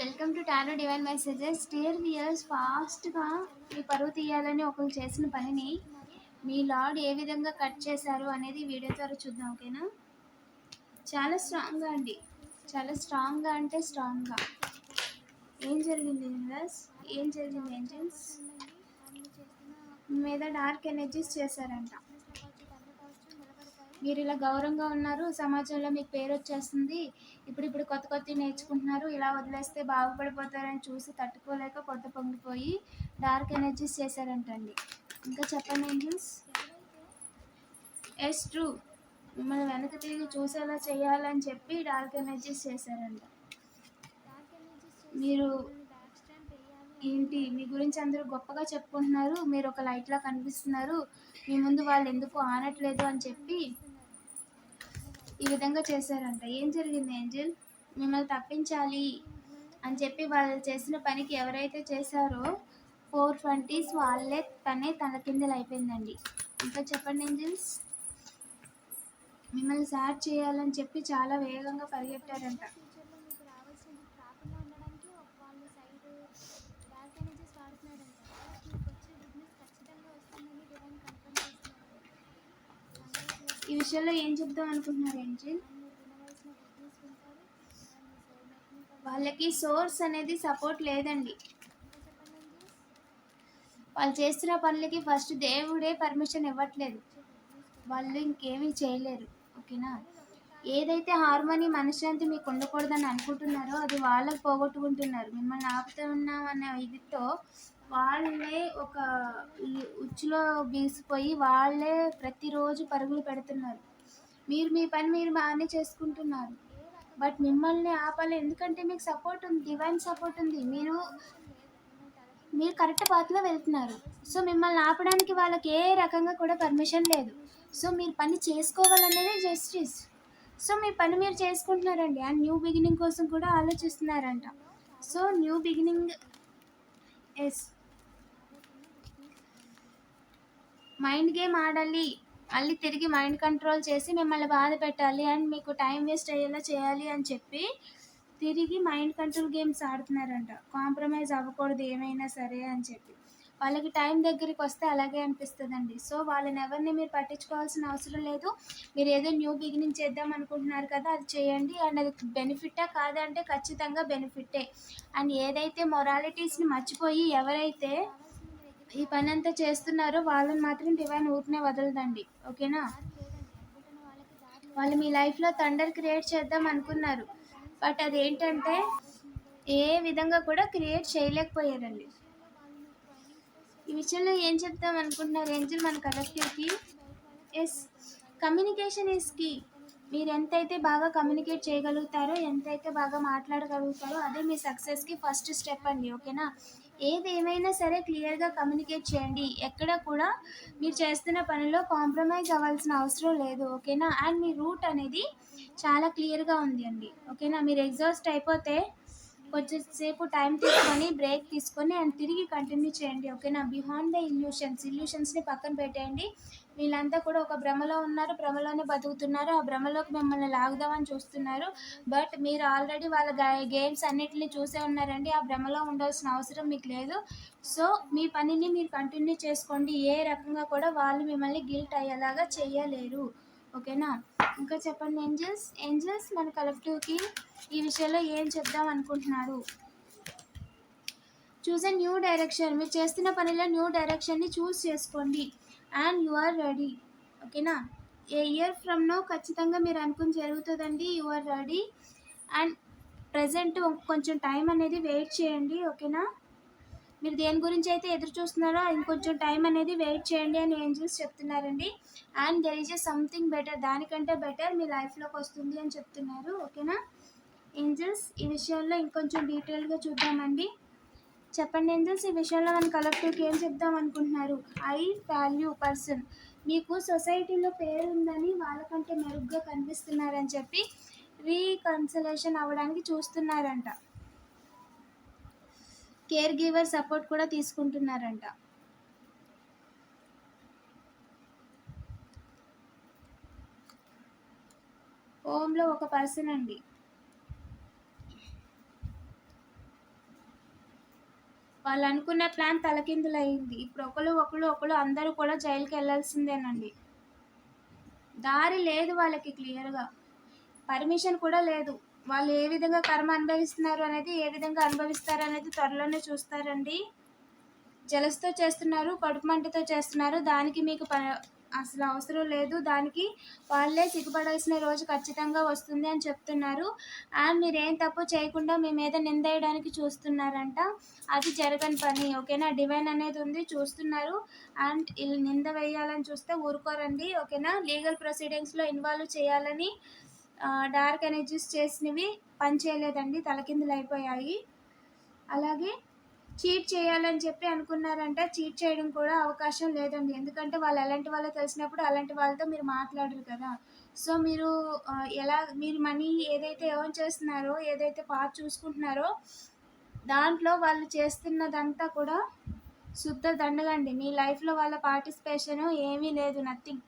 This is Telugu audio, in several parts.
వెల్కమ్ టు టానో డివైన్ మెసేజెస్ డియర్ వియర్స్ ఫాస్ట్గా మీ పరువు తీయాలని ఒకరు చేసిన పనిని మీ లార్డ్ ఏ విధంగా కట్ చేశారు అనేది వీడియో ద్వారా చూద్దాం ఓకేనా? చాలా స్ట్రాంగ్గా అండి. చాలా స్ట్రాంగ్గా అంటే స్ట్రాంగ్గా ఏం జరిగింది యూనివర్స్ ఏం జరిగింది ఏంజల్స్ మీద డార్క్ ఎనర్జీస్ చేశారంట. మీరు ఇలా గౌరవంగా ఉన్నారు సమాజంలో మీకు పేరు వచ్చేస్తుంది ఇప్పుడు ఇప్పుడు కొత్త కొత్త నేర్చుకుంటున్నారు ఇలా వదిలేస్తే బాగుపడిపోతారని చూసి తట్టుకోలేక పొట్ట పొంగిపోయి డార్క్ ఎనర్జీస్ చేశారంటండి. ఇంకా చెప్పండి ఏంజల్స్? Yes true. మిమ్మల్ని వెనక తిరిగి చూసేలా చేయాలని చెప్పి డార్క్ ఎనర్జీస్ చేశారంట. మీరు ఏంటి? మీ గురించి అందరూ గొప్పగా చెప్పుకుంటున్నారు మీరు ఒక లైట్లా కనిపిస్తున్నారు మీ ముందు వాళ్ళు ఎందుకు ఆనట్లేదు అని చెప్పి ఈ విధంగా చేశారంట. ఏం జరిగింది ఏంజల్? మిమ్మల్ని తప్పించాలి అని చెప్పి వాళ్ళు చేసిన పనికి ఎవరైతే చేశారో ఫోర్ ట్వంటీస్ వాళ్ళే తనే తన కిందలు అయిపోయిందండి. ఇంకా చెప్పండి ఏంజల్స్? మిమ్మల్ని సార్ చేయాలని చెప్పి చాలా వేగంగా పరిగెట్టారంట ఫ్యూచర్లో మీకు రావాల్సింది రాకుండా ఉండడానికి వాళ్ళు సైడ్ డార్క్ ఎనర్జీస్ వాడుతున్నారంట మీకు వచ్చే బిజినెస్ ఖచ్చితంగా వస్తుందని డివైన్ కన్ఫర్మ్ చేస్తున్నారు ఈ విషయంలో ఏం చెప్దాం అనుకుంటున్నారు ఏంజిల్ వాళ్ళకి సోర్స్ అనేది సపోర్ట్ లేదండి. వాళ్ళు చేస్తున్న పనులకి ఫస్ట్ దేవుడే పర్మిషన్ ఇవ్వట్లేదు. వాళ్ళు ఇంకేమీ చేయలేరు ఓకేనా? ఏదైతే హార్మోని మనశ్శాంతి మీకు ఉండకూడదని అనుకుంటున్నారో అది వాళ్ళకి పోగొట్టుకుంటున్నారు. మిమ్మల్ని ఆపుతున్నామన్న ఇదితో వాళ్ళే ఒక ఖర్చులో బీసిపోయి వాళ్ళే ప్రతిరోజు పరుగులు పెడుతున్నారు. మీరు మీ పని మీరు బాగానే చేసుకుంటున్నారు. బట్ మిమ్మల్ని ఆపాలి. ఎందుకంటే మీకు సపోర్ట్ ఉంది డివైన్ సపోర్ట్ ఉంది. మీరు మీరు కరెక్ట్ పాత్లో వెళ్తున్నారు. సో మిమ్మల్ని ఆపడానికి వాళ్ళకి ఏ రకంగా కూడా పర్మిషన్ లేదు. సో మీరు పని చేసుకోవాలనేది జస్టిస్ సో మీ పని మీరు చేసుకుంటున్నారండి. అండ్ న్యూ బిగినింగ్ కోసం కూడా ఆలోచిస్తున్నారంట. So new beginning yes mind game ఆడాలి. మళ్ళీ తిరిగి మైండ్ కంట్రోల్ చేసి మిమ్మల్ని బాధ పెట్టాలి. అండ్ మీకు టైం వేస్ట్ అయ్యేలా చేయాలి అని చెప్పి తిరిగి మైండ్ కంట్రోల్ గేమ్స్ ఆడుతున్నారంట. కాంప్రమైజ్ అవ్వకూడదు ఏమైనా సరే అని చెప్పి. వాళ్ళకి టైం దగ్గరికి వస్తే అలాగే అనిపిస్తుందండి. సో వాళ్ళని ఎవరిని మీరు పట్టించుకోవాల్సిన అవసరం లేదు. మీరు ఏదో న్యూ బిగినింగ్ చేద్దాం అనుకుంటున్నారు కదా అది చేయండి. అండ్ అది బెనిఫిటా కాదంటే ఖచ్చితంగా బెనిఫిటే అండ్ ఏదైతే మొరాలిటీస్ని మర్చిపోయి ఎవరైతే ఈ పని అంతా చేస్తున్నారో వాళ్ళని మాత్రం డివైన్ ఊరినే వదలదండి. ఓకేనా? వాళ్ళు మీ లైఫ్లో థండర్ క్రియేట్ చేద్దాం అనుకున్నారు. బట్ అదేంటంటే ఏ విధంగా కూడా క్రియేట్ చేయలేకపోయారండి. ఈ విషయంలో ఏం చెప్దాం అనుకుంటున్నారు? ఏంజల్ మన కలెక్టివ్కి ఎస్ కమ్యూనికేషన్ ఈజ్ కీ మీరు ఎంతైతే బాగా కమ్యూనికేట్ చేయగలుగుతారో ఎంతైతే బాగా మాట్లాడగలుగుతారో అదే మీ సక్సెస్కి ఫస్ట్ స్టెప్ అండి. ఓకేనా? ఏదేమైనా సరే క్లియర్గా కమ్యూనికేట్ చేయండి. ఎక్కడ కూడా మీరు చేస్తున్న పనిలో కాంప్రమైజ్ అవ్వాల్సిన అవసరం లేదు ఓకేనా? అండ్ మీ రూట్ అనేది చాలా క్లియర్గా ఉంది అండి ఓకేనా? మీరు ఎగ్జాస్ట్ అయిపోతే కొంచెం సేపు టైం తీసుకొని బ్రేక్ తీసుకొని అండ్ తిరిగి కంటిన్యూ చేయండి ఓకేనా? Behind the illusions. ఇల్యూషన్స్ని పక్కన పెట్టేయండి. వీళ్ళంతా కూడా ఒక భ్రమలో ఉన్నారు భ్రమలోనే బతుకుతున్నారు. ఆ భ్రమలోకి మిమ్మల్ని లాగుదామని చూస్తున్నారు. బట్ మీరు ఆల్రెడీ వాళ్ళ గేమ్స్ అన్నిటిని చూసే ఉన్నారండి. ఆ భ్రమలో ఉండాల్సిన అవసరం మీకు లేదు. సో మీ పనిని మీరు కంటిన్యూ చేసుకోండి. ఏ రకంగా కూడా వాళ్ళు మిమ్మల్ని గిల్ట్ అయ్యేలాగా చేయలేరు. ఓకేనా? ఇంకా చెప్పండి ఏంజల్స్? ఏంజల్స్ మన కలెక్టివ్కి ఈ విషయంలో ఏం చెప్దాం అనుకుంటున్నారు? చూస్ ఎ న్యూ డైరెక్షన్ మీరు చేస్తున్న పనిలో న్యూ డైరెక్షన్ని చూస్ చేసుకోండి. అండ్ యు ఆర్ రెడీ ఓకేనా? ఏ ఇయర్ ఫ్రమ్ నో ఖచ్చితంగా మీరు అనుకుని జరుగుతుందండి. You are ready and present కొంచెం టైం అనేది వెయిట్ చేయండి. ఓకేనా? మీరు దేని గురించి అయితే ఎదురు చూస్తున్నారో ఇంకొంచెం టైం అనేది వెయిట్ చేయండి అని ఏంజల్స్ చెప్తున్నారండి. And there is a something better దానికంటే బెటర్ మీ లైఫ్లోకి వస్తుంది అని చెప్తున్నారు. ఓకేనా ఏంజల్స్ ఈ విషయంలో ఇంకొంచెం డీటెయిల్గా చూద్దామండి. చెప్పండి ఏంజల్స్ ఈ విషయంలో మన కలెక్టివ్కి ఏం చెప్దాం అనుకుంటున్నారు? ఐ వాల్యూ పర్సన్ మీకు సొసైటీలో పేరు ఉందని వాళ్ళకంటే మెరుగ్గా కనిపిస్తున్నారని చెప్పి రీకన్సలేషన్ అవ్వడానికి చూస్తున్నారంట. కేర్ గివర్ సపోర్ట్ కూడా తీసుకుంటున్నారంట. హోమ్లో ఒక పర్సన్ అండి. వాళ్ళు అనుకున్న ప్లాన్ తలకిందులయ్యింది ఇప్పుడు ఒకరు ఒకరు ఒకరు అందరూ కూడా జైలుకి వెళ్ళాల్సిందేనండి. దారి లేదు వాళ్ళకి క్లియర్గా. పర్మిషన్ కూడా లేదు. వాళ్ళు ఏ విధంగా కర్మ అనుభవిస్తున్నారు అనేది ఏ విధంగా అనుభవిస్తారు అనేది త్వరలోనే చూస్తారండి. జలస్తో చేస్తున్నారు కడుపు మంటతో చేస్తున్నారు. దానికి మీకు ప అసలు అవసరం లేదు. దానికి వాళ్ళే సిగ్గుపడాల్సిన రోజు ఖచ్చితంగా వస్తుంది అని చెప్తున్నారు. అండ్ మీరు ఏం తప్పు చేయకుండా మీ మీద నిందేయడానికి చూస్తున్నారంట. అది జరగని పని. ఓకేనా? డివైన్ అనేది ఉంది. చూస్తున్నారు. అండ్ నింద వేయాలని చూస్తే ఊరుకోరండి. ఓకేనా? లీగల్ ప్రొసీడింగ్స్లో ఇన్వాల్వ్ చేయాలని డార్క్ ఎనర్జీస్ చేసినవి పని చేయలేదండి తలకిందులు అయిపోయాయి. అలాగే చీట్ చేయాలని చెప్పి అనుకున్నారంటే చీట్ చేయడం కూడా అవకాశం లేదండి. ఎందుకంటే వాళ్ళు ఎలాంటి వాళ్ళో తెలిసినప్పుడు అలాంటి వాళ్ళతో మీరు మాట్లాడరు కదా. సో మీరు ఎలా మీరు మనీ ఏదైతే ఏం చేస్తున్నారో ఏదైతే పాత చూసుకుంటున్నారో దాంట్లో వాళ్ళు చేస్తున్నదంతా కూడా శుద్ధ దండగండి మీ లైఫ్లో వాళ్ళ పార్టిసిపేషన్ ఏమీ లేదు నథింగ్.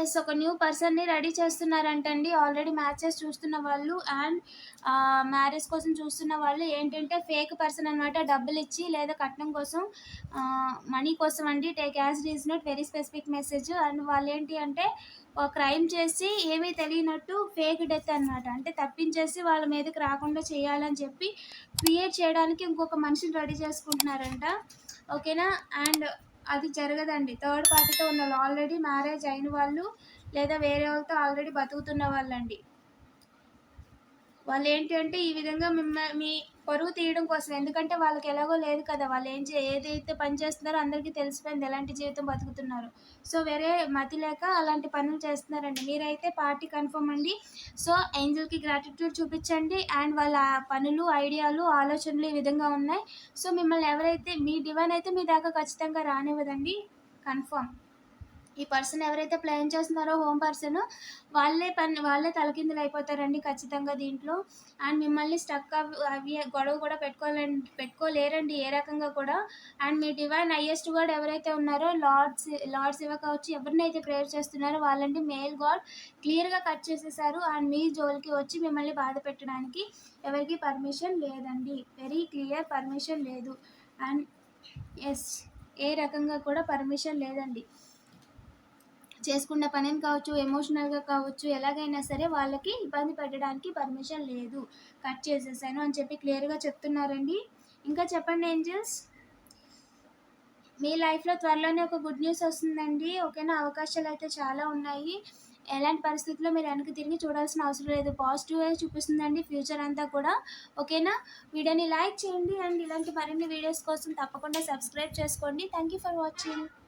ఎస్ ఒక న్యూ పర్సన్ని రెడీ చేస్తున్నారంటండి. ఆల్రెడీ మ్యాచెస్ చూస్తున్న వాళ్ళు అండ్ మ్యారేజ్ కోసం చూస్తున్న వాళ్ళు ఏంటంటే ఫేక్ పర్సన్ అనమాట డబ్బులు ఇచ్చి లేదా కట్నం కోసం మనీ కోసం అండి. Take as రీజ్ not very specific message and వాళ్ళు ఏంటి అంటే క్రైమ్ చేసి ఏమీ తెలియనట్టు ఫేక్ డెత్ అనమాట అంటే తప్పించేసి వాళ్ళ మీదకి రాకుండా చేయాలని చెప్పి క్రియేట్ చేయడానికి ఇంకొక మనిషిని రెడీ చేసుకుంటున్నారంట. ఓకేనా అండ్ అది జరగదండి. థర్డ్ పార్టీతో ఉన్న వాళ్ళు ఆల్రెడీ మ్యారేజ్ అయిన వాళ్ళు లేదా వేరే వాళ్ళతో ఆల్రెడీ బతుకుతున్న వాళ్ళండి. వాళ్ళు ఏంటి అంటే ఈ విధంగా మిమ్మల్ని మీ పరువు తీయడం కోసం. ఎందుకంటే వాళ్ళకి ఎలాగో లేదు కదా. వాళ్ళు ఏం చే ఏదైతే పని చేస్తున్నారో అందరికీ తెలిసిపోయింది ఎలాంటి జీవితం బతుకుతున్నారు. సో వేరే మతి లేక అలాంటి పనులు చేస్తున్నారండి. మీరైతే పార్టీ కన్ఫర్మ్ అండి. సో ఏంజల్కి గ్రాటిట్యూడ్ చూపించండి. అండ్ వాళ్ళ పనులు ఐడియాలు ఆలోచనలు ఈ విధంగా ఉన్నాయి. సో మిమ్మల్ని ఎవరైతే మీ డివైన్ అయితే మీ దాకా ఖచ్చితంగా రానివ్వదండి. కన్ఫర్మ్. ఈ పర్సన్ ఎవరైతే ప్లాన్ చేస్తున్నారో హోమ్ పర్సన్ వాళ్ళే పని వాళ్ళే తలకిందులు అయిపోతారండి ఖచ్చితంగా దీంట్లో. అండ్ మిమ్మల్ని స్టక్ అవి అవి గొడవ కూడా పెట్టుకోలేండి పెట్టుకోలేరండి ఏ రకంగా కూడా. అండ్ మీ డివైన్ హయ్యెస్ట్ గాడ్ ఎవరైతే ఉన్నారో లార్డ్స్ లార్డ్స్ ఇవ్వక వచ్చి ఎవరినైతే ప్రేయర్ చేస్తున్నారో వాళ్ళండి మేల్ గాడ్ క్లియర్గా కట్ చేసేసారు. అండ్ మీ జోలికి వచ్చి మిమ్మల్ని బాధ పెట్టడానికి ఎవరికి పర్మిషన్ లేదండి. వెరీ క్లియర్ పర్మిషన్ లేదు. అండ్ ఎస్ ఏ రకంగా కూడా పర్మిషన్ లేదండి. చేసుకున్న పనిని కావచ్చు ఎమోషనల్గా కావచ్చు ఎలాగైనా సరే వాళ్ళకి ఇబ్బంది పెట్టడానికి పర్మిషన్ లేదు. కట్ చేసేసాను అని చెప్పి క్లియర్గా చెప్తున్నారండి. ఇంకా చెప్పండి ఏంజల్స్? మీ లైఫ్లో త్వరలోనే ఒక గుడ్ న్యూస్ వస్తుందండి. ఓకేనా? అవకాశాలు అయితే చాలా ఉన్నాయి. ఎలాంటి పరిస్థితుల్లో మీరు వెనక్కి తిరిగి చూడాల్సిన అవసరం లేదు. పాజిటివ్గా చూపిస్తుందండి ఫ్యూచర్ అంతా కూడా. ఓకేనా? వీడియోని లైక్ చేయండి అండ్ ఇలాంటి మరిన్ని వీడియోస్ కోసం తప్పకుండా సబ్స్క్రైబ్ చేసుకోండి. Thank you for watching